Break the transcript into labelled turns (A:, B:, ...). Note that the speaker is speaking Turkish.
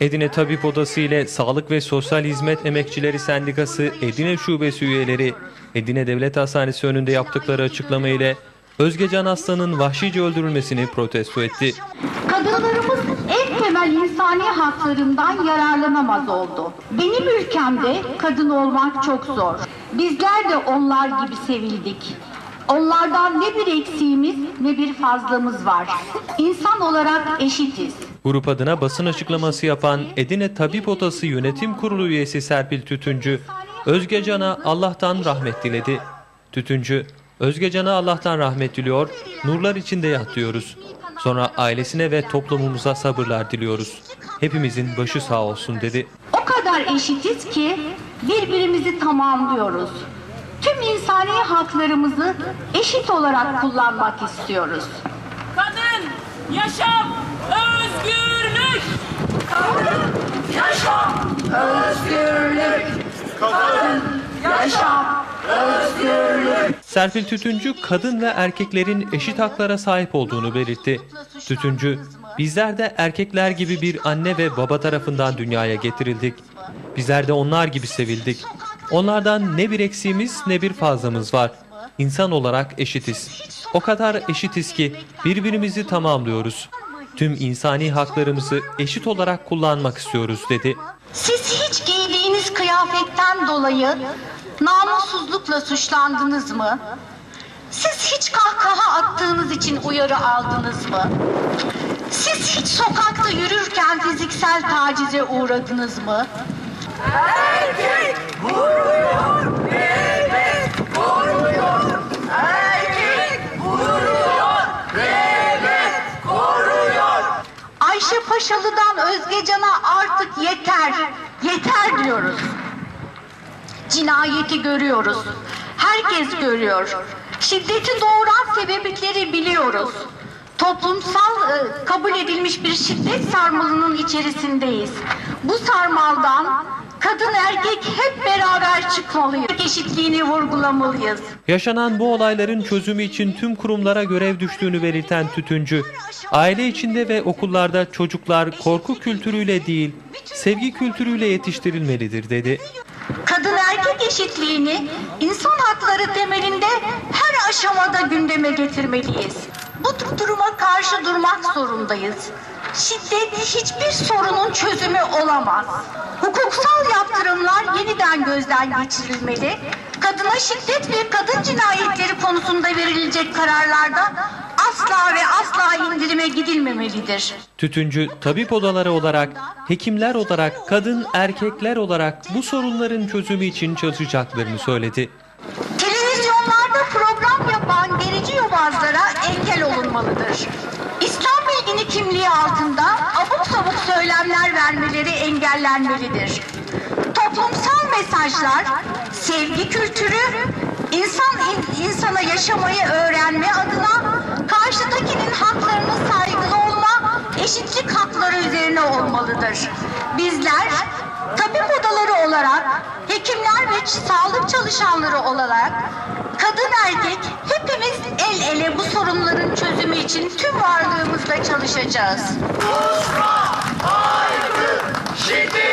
A: Edirne Tabip Odası ile Sağlık ve Sosyal Hizmet Emekçileri Sendikası Edirne Şubesi üyeleri Edirne Devlet Hastanesi önünde yaptıkları açıklama ile Özgecan Aslan'ın vahşice öldürülmesini protesto etti.
B: Kadınlarımız en temel insani haklarından yararlanamaz oldu. Benim ülkemde kadın olmak çok zor. Bizler de onlar gibi sevildik. Onlardan ne bir eksiğimiz ne bir fazlamız var. İnsan olarak eşitiz.
A: Grup adına basın açıklaması yapan Edirne Tabip Odası Yönetim Kurulu üyesi Serpil Tütüncü, Özgecan'a Allah'tan rahmet diledi. Tütüncü, Özgecan'a Allah'tan rahmet diliyor, nurlar içinde yat diyoruz. Sonra ailesine ve toplumumuza sabırlar diliyoruz. Hepimizin başı sağ olsun dedi.
B: O kadar eşitiz ki birbirimizi tamamlıyoruz. Tüm insani haklarımızı eşit olarak kullanmak istiyoruz.
C: Kadın, yaşam, özgürlük. Kadın, yaşam, özgürlük. Kadın, yaşam, özgürlük.
A: Serpil Tütüncü kadın ve erkeklerin eşit haklara sahip olduğunu belirtti. Tütüncü, bizler de erkekler gibi bir anne ve baba tarafından dünyaya getirildik. Bizler de onlar gibi sevildik. Onlardan ne bir eksiğimiz ne bir fazlamız var. İnsan olarak eşitiz. O kadar eşitiz ki birbirimizi tamamlıyoruz. Tüm insani haklarımızı eşit olarak kullanmak istiyoruz dedi.
B: Siz hiç giydiğiniz kıyafetten dolayı namussuzlukla suçlandınız mı? Siz hiç kahkaha attığınız için uyarı aldınız mı? Siz hiç sokakta yürürken fiziksel tacize uğradınız mı?
C: Erkek vuruyor,
B: Paşalı'dan Özgecan'a artık yeter, yeter diyoruz. Cinayeti görüyoruz. Herkes görüyor. Şiddeti doğuran sebepleri biliyoruz. Toplumsal e, kabul edilmiş bir şiddet sarmalının içerisindeyiz. Bu sarmaldan kadın erkek hep beraber çıkmalıyız. Eşitliğini vurgulamalıyız.
A: Yaşanan bu olayların çözümü için tüm kurumlara görev düştüğünü belirten Tütüncü, aile içinde ve okullarda çocuklar korku kültürüyle değil, sevgi kültürüyle yetiştirilmelidir dedi.
B: Kadın erkek eşitliğini insan hakları temelinde her aşamada gündeme getirmeliyiz. Bu karşı durmak zorundayız. Şiddet hiçbir sorunun çözümü olamaz. Hukuksal yaptırımlar yeniden gözden geçirilmeli. Kadına şiddet ve kadın cinayetleri konusunda verilecek kararlarda asla ve asla indirime gidilmemelidir.
A: Tütüncü, tabip odaları olarak, hekimler olarak, kadın erkekler olarak bu sorunların çözümü için çalışacaklarını söyledi.
B: Televizyonlarda program yapan gerici yobazlara engel olunmalıdır. İslam bilgini kimliği altında abuk sabuk söylemler vermeleri engellenmelidir. Toplumsal mesajlar, sevgi kültürü, insan in- insana yaşamayı öğrenme adına karşıdakinin haklarına saygılı olma, eşitlik hakları üzerine olmalıdır. Bizler olarak, hekimler ve sağlık çalışanları olarak kadın erkek hepimiz el ele bu sorunların çözümü için tüm varlığımızla çalışacağız.
C: Şiddet